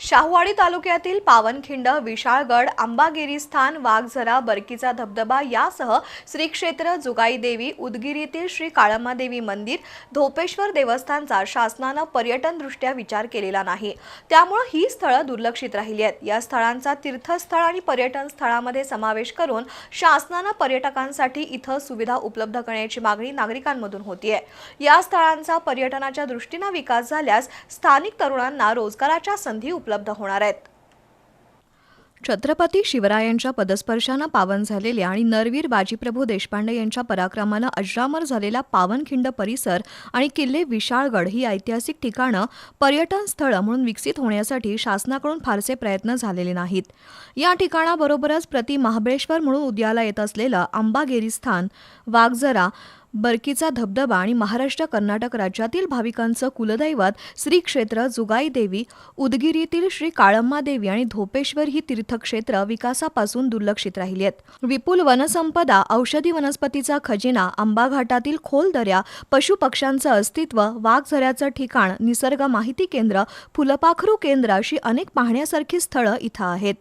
शाहूवाडी तालुक्यातील पावनखिंड विशाळगड आंबागिरी स्थान वाघझरा बरकीचा धबधबा यासह श्री क्षेत्र जुगाई देवी उदगिरीतील श्री काळमादेवी मंदिर धोपेश्वर देवस्थानचा शासनानं पर्यटनदृष्ट्या विचार केलेला नाही. त्यामुळं ही स्थळं दुर्लक्षित राहिली आहेत. या स्थळांचा तीर्थस्थळ आणि पर्यटन स्थळामध्ये समावेश करून शासनानं पर्यटकांसाठी इथं सुविधा उपलब्ध करण्याची मागणी नागरिकांमधून होतीये. या स्थळांचा पर्यटनाच्या दृष्टीनं विकास झाल्यास स्थानिक तरुणांना रोजगाराच्या संधी उपलब्ध होणार आहेत. छत्रपती शिवरायांच्या पदस्पर्शानं पावन झालेल्या आणि नरवीर बाजीप्रभू देशपांडे यांच्या पराक्रमानं अजरामर झालेला पावनखिंड परिसर आणि किल्ले विशाळगड ही ऐतिहासिक ठिकाणं पर्यटन स्थळं म्हणून विकसित होण्यासाठी शासनाकडून फारसे प्रयत्न झालेले नाहीत. या ठिकाणाबरोबरच प्रति महाबळेश्वर म्हणून उदयाला येत असलेलं आंबागेरी स्थान वाघजरा बरकीचा धबधबा आणि महाराष्ट्र कर्नाटक राज्यातील भाविकांचं कुलदैवत श्री क्षेत्र जुगाई देवी उदगिरीतील श्री काळम्मा देवी आणि धोपेश्वर ही तीर्थक्षेत्र विकासापासून दुर्लक्षित राहिली आहेत. विपुल वनसंपदा औषधी वनस्पतीचा खजिना आंबा घाटातील खोल दऱ्या पशुपक्ष्यांचं अस्तित्व वाघझऱ्याचं ठिकाण निसर्ग माहिती केंद्र फुलपाखरू केंद्र अशी अनेक पाहण्यासारखी स्थळं इथं आहेत.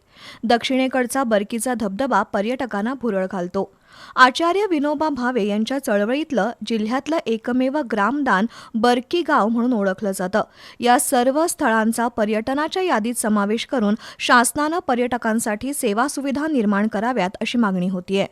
दक्षिणेकडचा बरकीचा धबधबा पर्यटकांना भुरळ घालतो. आचार्य विनोबा भावे यांच्या चळवळीतलं जिल्ह्यातलं एकमेव ग्रामदान बरकी गाव म्हणून ओळखलं जातं. या सर्व स्थळांचा पर्यटनाच्या यादीत समावेश करून शासनानं पर्यटकांसाठी सेवा सुविधा निर्माण कराव्यात अशी मागणी होतीये.